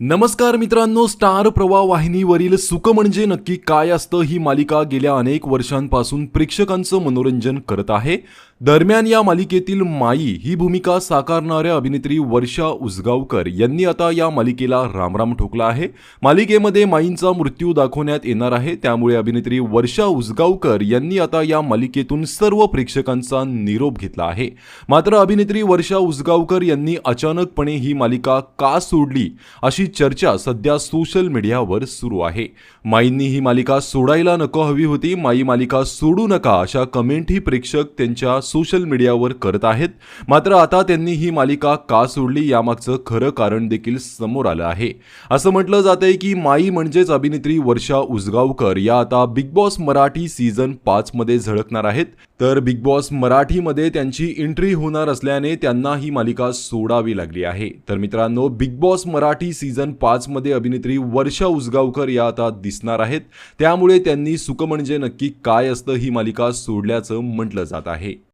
नमस्कार मित्रांनो स्टार प्रवाह वाहिनीवरील सुख म्हणजे नक्की काय असतं ही मालिका गेल्या अनेक वर्षांपासून प्रेक्षकांचं मनोरंजन करत आहे. दरम्यान या मालिकेतील माई ही भूमिका साकारणाऱ्या अभिनेत्री वर्षा उसगावकर यांनी आता या मालिकेला रामराम ठोकला आहे. मालिकेमध्ये माईंचा मृत्यू दाखवण्यात येणार आहे. त्यामुळे अभिनेत्री वर्षा उसगावकर यांनी आता या मालिकेतून सर्व प्रेक्षकांचा निरोप घेतला आहे. मात्र अभिनेत्री वर्षा उसगावकर यांनी अचानकपणे ही मालिका का सोडली अशी चर्चा सध्या सोशल मीडियावर सुरू आहे. माईंनी ही मालिका सोडायला नको हवी होती. माई मालिका सोडू नका अशा कमेंटही प्रेक्षक त्यांच्या सोशल मीडियावर करत आहेत. मात्र आता त्यांनी ही मालिका का सोडली यामागचं खरं कारण देखील समोर आलं आहे. असं म्हटलं जातंय की माई म्हणजेच अभिनेत्री वर्षा उसगावकर या आता बिग बॉस मराठी सीझन पाच मध्ये झळकणार आहेत. तर बिग बॉस मराठीमध्ये त्यांची एंट्री होणार असल्याने त्यांना ही मालिका सोडावी लागली आहे. तर मित्रांनो बिग बॉस मराठी सीझन पाच मध्ये अभिनेत्री वर्षा उसगावकर या आता दिसणार आहेत. त्यामुळे त्यांनी सुख म्हणजे नक्की काय असतं ही मालिका सोडल्याचं म्हटलं जात आहे.